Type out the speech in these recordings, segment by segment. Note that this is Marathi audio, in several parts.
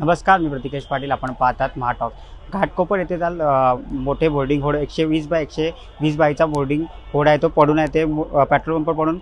नमस्कार मी प्रतिकेश पाटील. आपण पाहतात महाटॉक घाटकोपर येथे काल मोठे बोर्डिंग होड एकशे वीस बाय एकशे वीस बायचा बोर्डिंग होड आहे. तो पडून आहे. ते पेट्रोल पंप पडून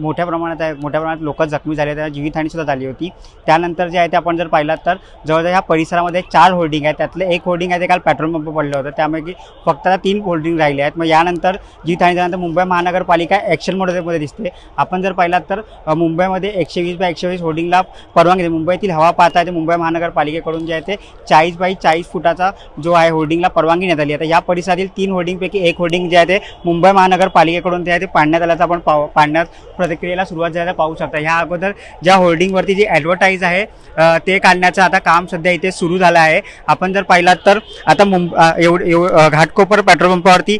मोठ्या प्रमाणात आहे. मोठ्या प्रमाणात लोक जखमी झाले त्यांना जीवितहानीसुद्धा झाली होती. त्यानंतर जे आहे ते आपण जर पाहिलात तर जवळजवळ ह्या परिसरामध्ये चार होर्डिंग आहेत. त्यातले एक होर्डिंग आहे ते काल पेट्रोल पंप पडलं होतं. त्यामुळे की फक्त आता तीन होल्डिंग राहिले आहेत. मग यानंतर जीवितहानी झाल्यानंतर मुंबई महानगरपालिका ॲक्शन मोडमध्ये दिसते. आपण जर पाहिलात तर मुंबईमध्ये एकशे वीस बाय एकशे वीस होर्डिंगला परवानगी मुंबईतील हवा पाहता येते. मुंबई महानगर महानगरपालिकेकडून जे आहे ते चाळीस बाय चाळीस फुटाचा जो आहे होर्डिंगला परवानगी देण्यात आली. आता या परिसरातील तीन होर्डिंगपैकी एक होर्डिंग जे आहे ते मुंबई महानगरपालिकेकडून जे आहे ते पाडण्यात आल्याचं आपण पाव पाडण्यात प्रतिक्रियेला सुरुवात जे पाहू शकता. ह्या अगोदर ज्या होर्डिंगवरती जी ॲडव्हर्टाईज आहे ते काढण्याचं आता काम सध्या इथे सुरू झालं आहे. आपण जर पाहिलात तर आता मुंब एवढ एव घाटकोपर पेट्रोल पंपावरती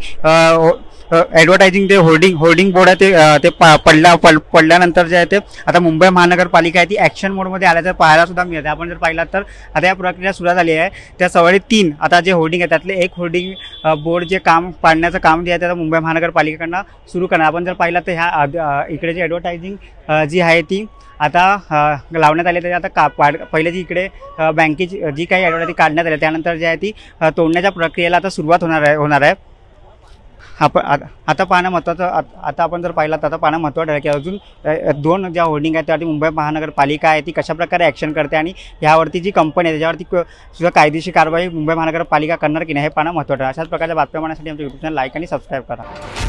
ॲडव्हर्टायझिंग ते होर्डिंग होर्डिंग बोर्ड आहे ते ते प- पडल्या पड पडल्यानंतर जे आहे ते आता मुंबई महानगरपालिका आहे ती ॲक्शन मोडमध्ये आल्याचं पाहायला सुद्धा मिळते आपण जर पाहिलात तर आता या प्रक्रिया सुरू झाली आहे. त्या सवारी तीन आता जे होर्डिंग आहे त्यातले एक होर्डिंग बोर्ड जे काम पाडण्याचं काम जे आहे ते मुंबई महानगरपालिकेकडनं सुरू करणार. आपण जर पाहिलं तर ह्या इकडे जी ॲडव्हर्टायझिंग जी आहे ती आता लावण्यात आली आहे. आता का पाड पहिले जी इकडे बँकेची जी काही ॲडव्हर्टायझिंग काढण्यात आली आहे, त्यानंतर जी आहे ती तोडण्याच्या प्रक्रियेला आता सुरुवात होणार आहे होणार आहे. आपण आता आता पाहणं महत्त्वाचं आत- आता आपण जर पाहिलं तर आता पाहणं महत्त्वाचं आहे की अजून दोन ज्या होर्डिंग आहेत त्यावरती मुंबई महानगरपालिका आहे ती कशाप्रकारे ॲक्शन करते आणि ह्यावरती जी कंपनी आहे त्याच्यावरती सुद्धा कायदेशीर कारवाई मुंबई महानगरपालिका करणार की नाही हे पाहणं महत्त्वाचं आहे अशाच प्रकारच्या बातम्या पाहण्यासाठी आमच्या यूट्यूब चॅनल लाईक आणि सबस्क्राईब करा.